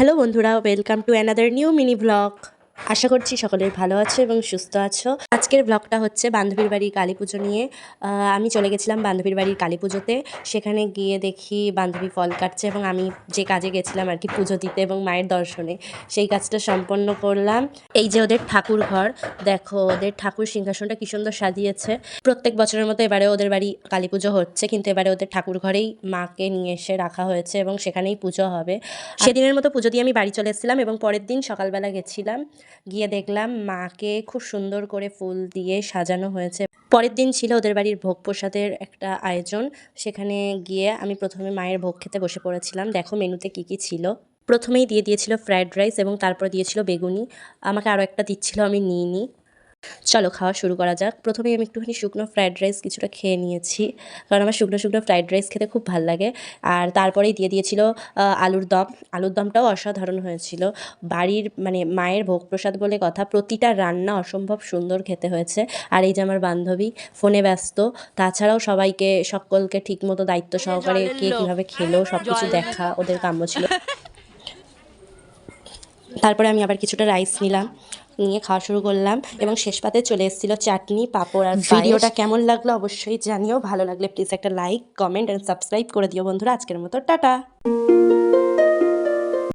Hello বন্ধুরা welcome to another new mini blog আশা করছি সকলেই ভালো আছো এবং সুস্থ আছো। আজকের ব্লগটা হচ্ছে বান্ধবীর বাড়ির কালী পুজো নিয়ে। আমি চলে গেছিলাম বান্ধবীর বাড়ির কালী পুজোতে। সেখানে গিয়ে দেখি বান্ধবী ফল কাটছে এবং আমি যে কাজে গেছিলাম আর কি পুজো দিতে এবং মায়ের দর্শনে, সেই কাজটা সম্পন্ন করলাম। এই যে ওদের ঠাকুর ঘর, দেখো ওদের ঠাকুর সিংহাসনটা কি সুন্দর সাজিয়েছে। প্রত্যেক বছরের মতো এবারে ওদের বাড়ি কালী পুজো হচ্ছে, কিন্তু এবারে ওদের ঠাকুর ঘরেই মাকে নিয়ে এসে রাখা হয়েছে এবং সেখানেই পুজো হবে। সেদিনের মতো পুজো দিয়ে আমি বাড়ি চলে এসেছিলাম এবং পরের দিন সকালবেলা গেছিলাম। গিয়ে দেখলাম মাকে খুব সুন্দর করে ফুল দিয়ে সাজানো হয়েছে। পরের দিন ছিল ওদের বাড়ির ভোগ প্রসাদের একটা আয়োজন। সেখানে গিয়ে আমি প্রথমে মায়ের ভোগ খেতে বসে পড়েছিলাম। দেখো মেনুতে কি কি ছিল। প্রথমেই দিয়ে দিয়েছিল ফ্রায়েড রাইস এবং তারপর দিয়েছিল বেগুনি। আমাকে আরও একটা দিচ্ছিল, আমি নিইনি। চলো খাওয়া শুরু করা যাক। প্রথমেই আমি একটুখানি শুকনো ফ্রায়েড রাইস কিছুটা খেয়ে নিয়েছি কারণ আমার শুকনো শুকনো ফ্রায়েড রাইস খেতে খুব ভালো লাগে। আর তারপরেই দিয়ে দিয়েছিল আলুর দম। আলুর দমটাও অসাধারণ হয়েছিল। বাড়ির মানে মায়ের ভোগ প্রসাদ বলে কথা প্রতিটা রান্না অসম্ভব সুন্দর খেতে হয়েছে। আর এই যে আমার বান্ধবী ফোনে ব্যস্ত তাছাড়াও সবাইকে সকলকে ঠিকমতো দায়িত্ব সহকারে কে কীভাবে খেলো সব কিছু দেখা ওদের কাম্য ছিল। তারপরে আমি আবার কিছুটা রাইস নিলাম, নিয়ে খাওয়া শুরু করলাম এবং শেষ পাতে চলে এসেছিল চাটনি, পাঁপড় আর ভিডিওটা কেমন লাগল অবশ্যই জানিও, ভালো লাগলে প্লিজ একটা লাইক কমেন্ট অ্যান্ড সাবস্ক্রাইব করে দিও বন্ধুরা। আজকের মতো, টাটা।